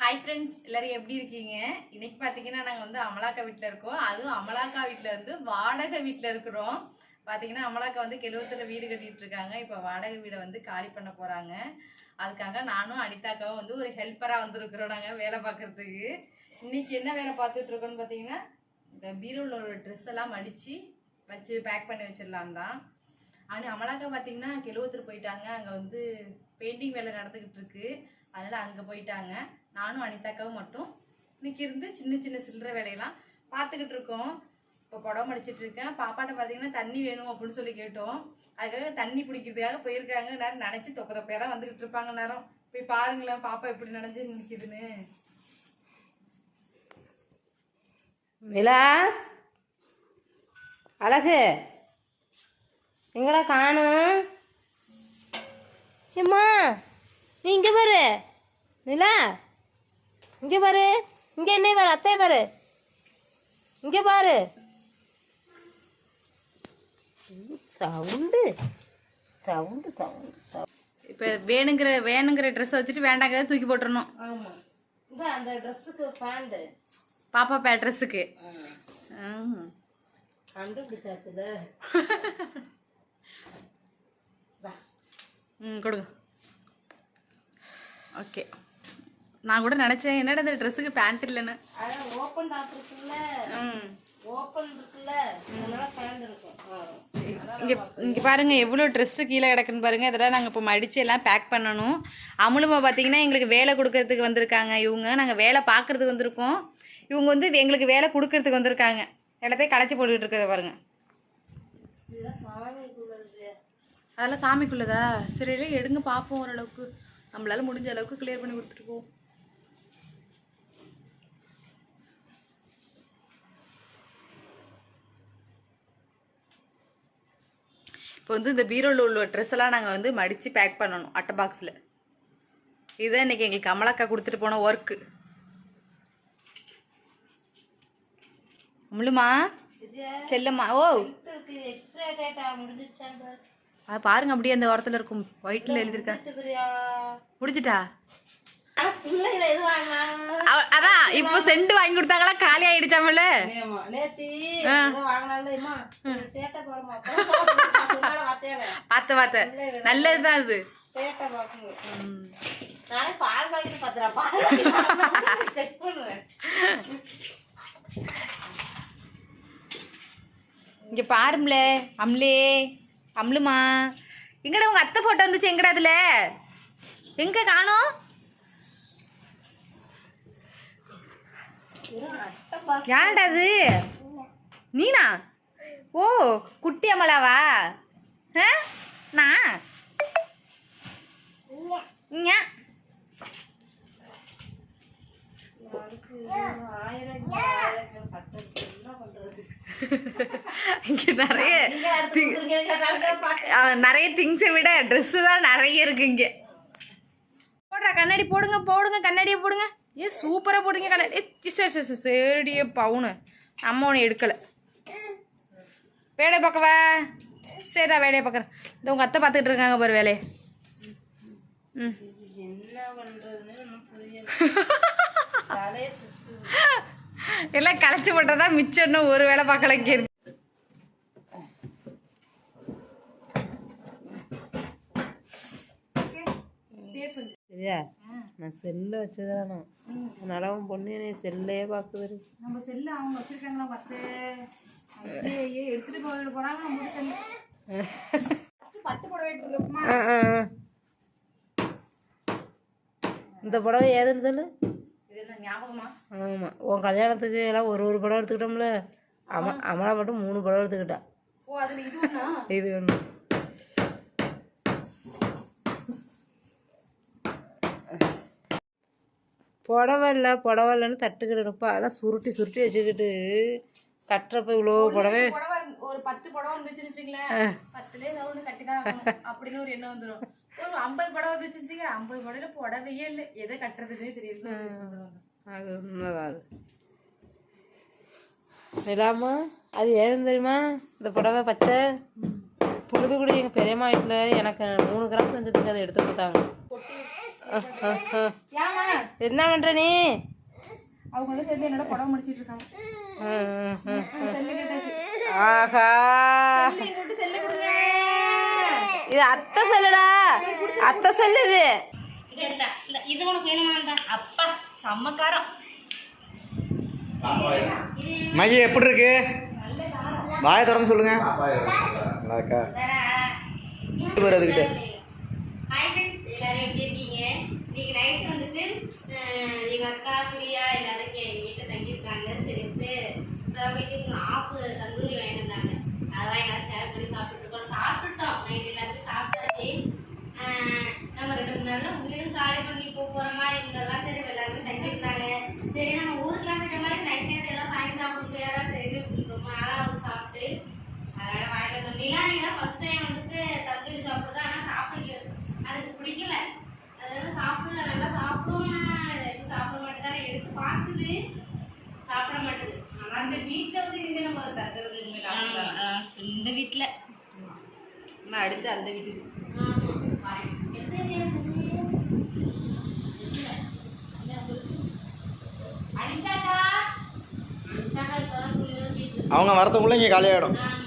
Hi friends எல்லாரும் எப்படி இருக்கீங்க? இன்னைக்கு பார்த்தீங்கன்னா நாங்கள் வந்து அமலாக்கா வீட்டில் இருக்கோம். அதுவும் அமலாக்கா வீட்டில் வந்து வாடகை வீட்டில் இருக்கிறோம். பார்த்தீங்கன்னா அமலாக்கா வந்து கெழுவத்தில் வீடு கட்டிகிட்டு இருக்காங்க. இப்போ வாடகை வீடை வந்து காலி பண்ண போகிறாங்க அதுக்காக நானும் அனிதாக்காவும் வந்து ஒரு ஹெல்ப்பராக வந்துருக்குறோம் நாங்கள் வேலை பார்க்குறதுக்கு. இன்றைக்கி என்ன வேலை பார்த்துட்டு இருக்கோம்னு பார்த்தீங்கன்னா இந்த பீரோவில் ஒரு ட்ரெஸ் எல்லாம் மடித்து வச்சு பேக் பண்ணி வச்சிடலான் தான் ஆனால் அமலாக்கா பார்த்தீங்கன்னா கெழுவத்தூர் போயிட்டாங்க. அங்கே வந்து பெயிண்டிங் வேலை நடந்துக்கிட்டு இருக்கு அதனால் அங்கே போயிட்டாங்க. நானும் அனிதாக்காவும் மட்டும். இன்னைக்கு இருந்து சின்ன சின்ன சில்லற வேலையெல்லாம் பார்த்துக்கிட்டு இருக்கோம். இப்போ புடவை மடிச்சிட்டு இருக்கேன். பாப்பாட்ட பார்த்தீங்கன்னா தண்ணி வேணும் அப்படின்னு சொல்லி கேட்டோம். அதுக்காக தண்ணி பிடிக்கிறதுக்காக போயிருக்காங்க நேரம் நினச்சி தொப்ப தொப்பையாக தான் வந்துக்கிட்டு இருப்பாங்க நேரம். போய் பாருங்களேன் பாப்பா எப்படி நினைஞ்சு நிற்கிதுன்னு விழா. அழகு. எங்கடா காணும்? ஏம்மா நீ இங்கே பாரு. நிலா இங்கே பாரு. இங்கே என்ன பாரு அத்தை பாரு. இங்கே பாரு. சவுண்டு சவுண்டு சவுண்டு இப்போ வேணுங்கிற வேணுங்கிற ட்ரெஸ் வச்சுட்டு வேண்டாங்கிறத தூக்கி போட்டுறணும். ஆமாம் இந்த அந்த ட்ரெஸ்ஸுக்கு பேண்டு பாப்பா பே ட்ரெஸ்ஸுக்கு கண்டுபிடிச்சாச்சுல. ம் கொடுங்க. ஓகே நான் கூட நினச்சேன் என்னடா இந்த ட்ரெஸ்ஸுக்கு பேண்ட் இல்லைன்னு. ஓப்பன் டாப் இருக்குல்ல. ம். ஓப்பன் இருக்குல்ல. அதனால பேண்ட் இருக்கும். இங்கே இங்கே பாருங்க எவ்வளோ ட்ரெஸ்ஸு கீழே கிடக்குன்னு பாருங்க. இதெல்லாம் நாங்கள் இப்போ மடிச்சு எல்லாம் பேக் பண்ணணும். அமுலுமா பார்த்தீங்கன்னா எங்களுக்கு வேலை கொடுக்கறதுக்கு வந்திருக்காங்க இவங்க. நாங்கள் வேலை பார்க்கறதுக்கு வந்திருக்கோம். இவங்க வந்து எங்களுக்கு வேலை கொடுக்கறதுக்கு வந்திருக்காங்க. எல்லாத்தையும் களைச்சி போட்டுக்கிட்டு இருக்கிறத பாருங்க. இதெல்லாம் சாமிக்குள்ள இருக்கு அதெல்லாம் சாமிக்குள்ளதா? சரி எடுங்க பார்ப்போம் ஓரளவுக்கு. நம்மளால முடிஞ்ச அளவுக்கு கிளியர் பண்ணி கொடுத்துட்டு போவோம் இப்போ வந்து இந்த பீரோவில் உள்ள ட்ரெஸ் எல்லாம் நாங்கள் வந்து மடித்து பேக் பண்ணணும் அட்டை பாக்ஸில் இதுதான் இன்னைக்கு எங்களுக்கு கமலாக்கா கொடுத்துட்டு போன ஒர்க்கு முழுமா செல்லம்மா ஓ. அது பாருங்க அப்படியே அந்த ஓரத்தில் இருக்கும். ஒயிட்டில் எழுதியிருக்கேன். முடிச்சிட்டா அதான் இப்போ செண்டு வாங்கி கொடுத்தாங்களா? காலி ஆயிடுச்சாமல பார்த்த பார்த்த நல்லதுதான் அது. இங்க பாரும்ல அம்லே. அம்லுமா. எங்கடா உங்க அத்தை போட்டோ இருந்துச்சு எங்கடா அதுல? எங்க காணோம்? அட்டை யாருடா அது? நீனா? ஓ குட்டி அமலாவா? ஆ? நான் ஆயிரம் இங்க நிறைய நிறைய திங்ஸை விட ட்ரெஸ்ஸு தான் நிறைய இருக்கு இங்க. போடுறா கண்ணாடி போடுங்க போடுங்க கண்ணாடியை போடுங்க. ஏ சூப்பராக போடுங்க கண்ணாடி. ஏ, சரி சரி சரி சரிடியே பவுனு. அம்மா ஒன்று எடுக்கலை. வேலையை பார்க்கவா? சரிடா வேலையை பார்க்குறேன். இந்த உங்கள் அத்தை பார்த்துக்கிட்டு இருக்காங்க பாரு வேலையை. ம். எல்லாம் களைச்சி போட்டதா மிச்சம் இன்னும் ஒரு வேலை பார்க்கல இங்கே இருக்கு சரியா? நான் செல்ல வச்சதானோ. அவன் பொண்ணு என்னை செல்லே பார்க்குது நம்ம செல்லு அவங்க வச்சிருக்காங்களா பார்த்து? ஐயே எடுத்துட்டு போறாங்க நம்ம செல்லு? பட்டு புடவை எடுத்துருக்கோமா இந்த புடவை ஏதுன்னு சொல்லு. ஆமாம் உன் கல்யாணத்துக்கு எல்லாம் ஒரு ஒரு படம் எடுத்துக்கிட்டோம்ல. அம அமலா மட்டும் மூணு படம் எடுத்துக்கிட்டா. இது ஒன்று புடவை இல்லை புடவை இல்லைன்னு தட்டுக்கிட்டு இருப்பா. அதெல்லாம் சுருட்டி சுருட்டி வச்சுக்கிட்டு கட்டுறப்ப இவ்வளோ புடவை. ஒரு பத்து புடவை வந்துச்சுன்னு வச்சுங்களேன் பத்துல ஏதாவது ஒண்ணு கட்டி தான் அப்படின்னு ஒரு எண்ணம் வந்துடும் ஒரு ஐம்பது புடவை வந்துச்சுன்னு வச்சுக்க ஐம்பது புடவைல புடவையே இல்லை. எதை கட்டுறதுன்னே தெரியல. அது உண்மைதான். நிலாமா அது ஏதுன்னு தெரியுமா? இந்த புடவை பச்சை? புழுதுகுடி எங்கள் பெரியம்மா வீட்டில் எனக்கு மூணு கிராம் செஞ்சதுக்கு அதை எடுத்து கொடுத்தாங்க. என்ன பண்ற நீ? அவங்களோட சேர்ந்து என்னோட புடவை முடிச்சிட்டு இருக்காங்க. ஆஹா செல்லு எங்க விட்டு செல்லு கொடுங்க இது அத்தை செல்லுடா. அத்தை செல்லு இது இது உனக்கு வேணுமா அப்பா செம்மக்காரம் மகி எப்படி இருக்கு? வாயை திறந்து சொல்லுங்க. நல்லாக்கா வரும் அதுக்கிட்ட. ஹாய் ஃப்ரெண்ட்ஸ் எல்லாரும் எப்படி இருக்கீங்க? இன்னைக்கு நைட் வந்துட்டு அஹ், எங்க அக்கா பிரியா எல்லாரும் கே- எங்க வீட்டில் தங்கியிருக்காங்க சரிட்டு இப்பதான் போயிட்டு ஆஃப் தந்தூரி வாங்கிட்டு வந்தாங்க அதான் எல்லாரும் ஷேர் பண்ணி சாப்பிட்டு இருக்கோம் சாப்பிட்டுட்டோம் நைட் எல்லாத்தையும் சாப்பிட்டாச்சு அஹ், நம்ம ரெண்டு மூணு நாள்ல வீடும் காலி பண்ணி போக போறோமா இவங்கெல்லாம் சரி எல்லாருமே தங்கியிருந்தாங்க சரி நம்ம ஊருக்குலாம் போயிட்ட மாதிரி நைட் நேரத்தில் எல்லாம் வாங்கி சாப்பிட முடியாதா சரி ரொம்ப நாளாக வந்து சாப்பிட்டு அதனால வாங்கிட்டு வந்தோம் நிலானி தான் ஃபர்ஸ்ட் டைம் வந்துட்டு தந்தூரி சாப்பிடுறது ஆனால் சாப்பிடல. அதுக்கு பிடிக்கல. அதனால சாப்பிடல. நல்லா சாப்பிடும் எடுத்து சாப்பிட மாட்டேன் எடுத்து பார்க்குது. சாப்பிட மாட்டேது. அந்த வீட்ல வந்து இங்க நம்ம தங்குறது இந்த வீட்டில் நம்ம அடுத்து அந்த வீட்டுக்கு. அவங்க வரத்துக்குள்ள இங்கே காலியாகிடும் நான்